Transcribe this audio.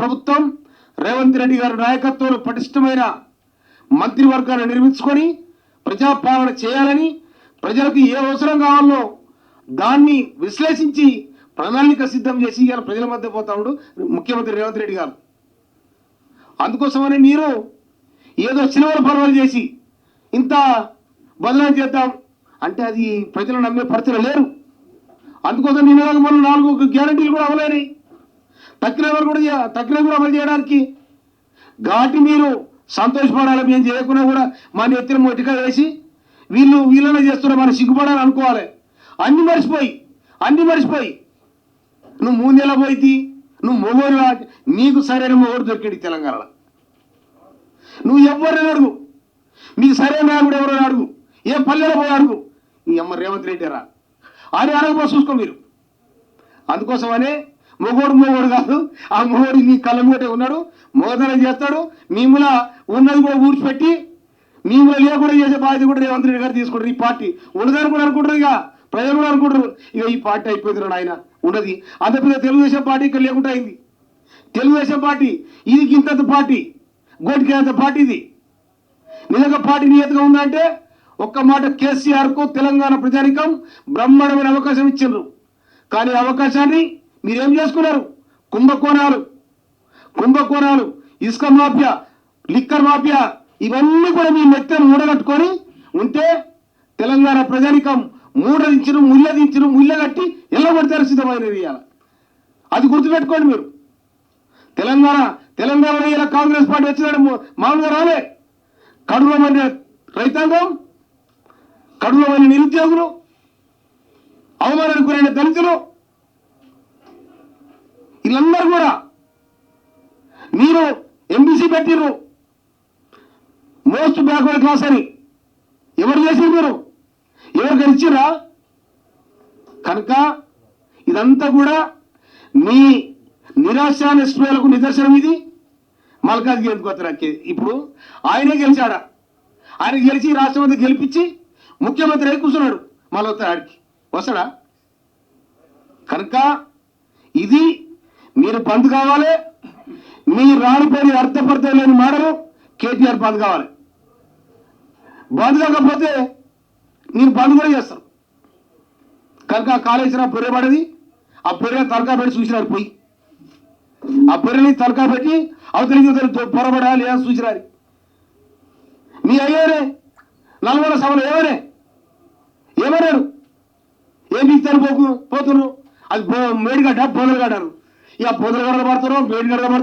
ప్రభుత్వం రేవంత్ రెడ్డి గారి నాయకత్వంలో పటిష్టమైన మంత్రివర్గాన్ని నిర్మించుకొని ప్రజాపాలన చేయాలని ప్రజలకు ఏ అవసరం కావాలో దాన్ని విశ్లేషించి ప్రణాళిక సిద్ధం చేసి ఇవాళ ప్రజల మధ్య పోతా ఉండు ముఖ్యమంత్రి రేవంత్ రెడ్డి గారు. అందుకోసమని మీరు ఏదో సినిమాల పర్వాలు చేసి ఇంత బదనాలు చేద్దాం అంటే అది ప్రజలు నమ్మే పరిస్థితులు లేరు. అందుకోసం నిన్న మొన్న నాలుగు గ్యారంటీలు కూడా అవ్వలేని తక్కినవారు కూడా తక్కిన కూడా అమలు చేయడానికి? ఘాటి మీరు సంతోషపడాలి మేము చేయకుండా కూడా మన ఎత్తిన మొట్టిగా వేసి వీళ్ళు వీళ్ళనే చేస్తున్నారు మనం సిగ్గుపడాలి అనుకోవాలి. అన్ని మర్చిపోయి అన్ని మర్చిపోయి. నువ్వు మూడు నెలల పోయి నువ్వు మొగోరు నీకు సరైన మొగోడు దొరికింది తెలంగాణలో. నువ్వు ఎవరిని అడుగు. నీకు సరైన నాయకుడు ఎవరైనా అడుగు. ఏ పల్లెలో పోయి అడుగు. నీ అమ్మ రేవంత్ రెడ్డి రా. అని అడగబో చూసుకో మీరు. అందుకోసమనే మొగోడు మొగోడు కాదు. ఆ మొగోడు మీ కళ్ళ మీదే ఉన్నాడు. మోదన చేస్తాడు. మీముల ఉన్నది కూడా ఊడ్చిపెట్టి మీముల లేకుండా చేసే బాధ్యత కూడా రేవంత్ రెడ్డి గారు తీసుకుంటారు. ఈ పార్టీ ఉన్నదని కూడా అనుకుంటారు ఇక. ప్రజలు కూడా అనుకుంటారు. ఇక ఈ పార్టీ అయిపోయింది ఆయన ఉన్నది. అంత పెద్ద తెలుగుదేశం పార్టీ ఇక్కడ లేకుండా అయింది. తెలుగుదేశం పార్టీ ఇది ఇంతంత పార్టీ గోటికి అంత పార్టీ ఇది. నిజంగా పార్టీ నియతగా ఉందంటే ఒక్క మాట కేసీఆర్కు తెలంగాణ ప్రజానికం బ్రహ్మాండమైన అవకాశం ఇచ్చిండ్రు. కానీ అవకాశాన్ని మీరేం చేసుకున్నారు? కుంభకోణాలు. కుంభకోణాలు ఇసుక మాఫియా లిక్కర్ మాఫియా ఇవన్నీ కూడా మీ నెత్తను మూడగట్టుకొని ఉంటే తెలంగాణ ప్రజానికం మూడదించిన ముల్లదించిన ముల్లగట్టి ఎల్లగొడతారు సిద్ధమైన ఇవాళ అది గుర్తుపెట్టుకోండి మీరు. తెలంగాణ తెలంగాణలో ఇలా కాంగ్రెస్ పార్టీ వచ్చినాడు మామూలుగా రాలే. కడుపులో రైతాంగం కడుపులో నిరుద్యోగులు అవమానానికి గురైన దళితులు పెట్టిర్రు. మోస్ట్ బ్యాక్వర్డ్ క్లాస్ అని. ఎవరు చేసిండ్రు మీరు? ఎవరు గెలిచిర్రా? కనుక ఇదంతా కూడా మీ నిరాశ నిస్పృహలకు నిదర్శనం ఇది. మల్కాజ్ గెలుపుకొత్తరాకి ఇప్పుడు ఆయనే గెలిచాడా? ఆయన గెలిచి రాష్ట్రపతి గెలిపించి ముఖ్యమంత్రి అయి కూర్చున్నాడు మళ్ళీ ఆడికి వస్తాడా? కనుక ఇది మీరు బంద్ కావాలి మీ రానిపోయి అర్థపర్థం లేని మాటలు కేటీఆర్ బంద్ కావాలి. బంద్ కాకపోతే మీరు బంద్ కూడా చేస్తారు. కనుక ఆ కాళేశ్వరం పొర్రె పడది ఆ పొర్రె తలకా పెట్టి చూసినారు పోయి. ఆ పొర్రెని తలకా పెట్టి అవతలి ఇవతలి పొరబడాలి అని చూసినారు మీ అయ్యారే నల్గొండ సభలో ఏమనే? ఏమన్నారు ఏం ఇస్తారు పోకు పోతున్నారు అది బో- మేడిగడ్డ బోదలగడ్డారు ఇక బోదలగడ్డ పడతారు మేడిగడ్డ పడతారు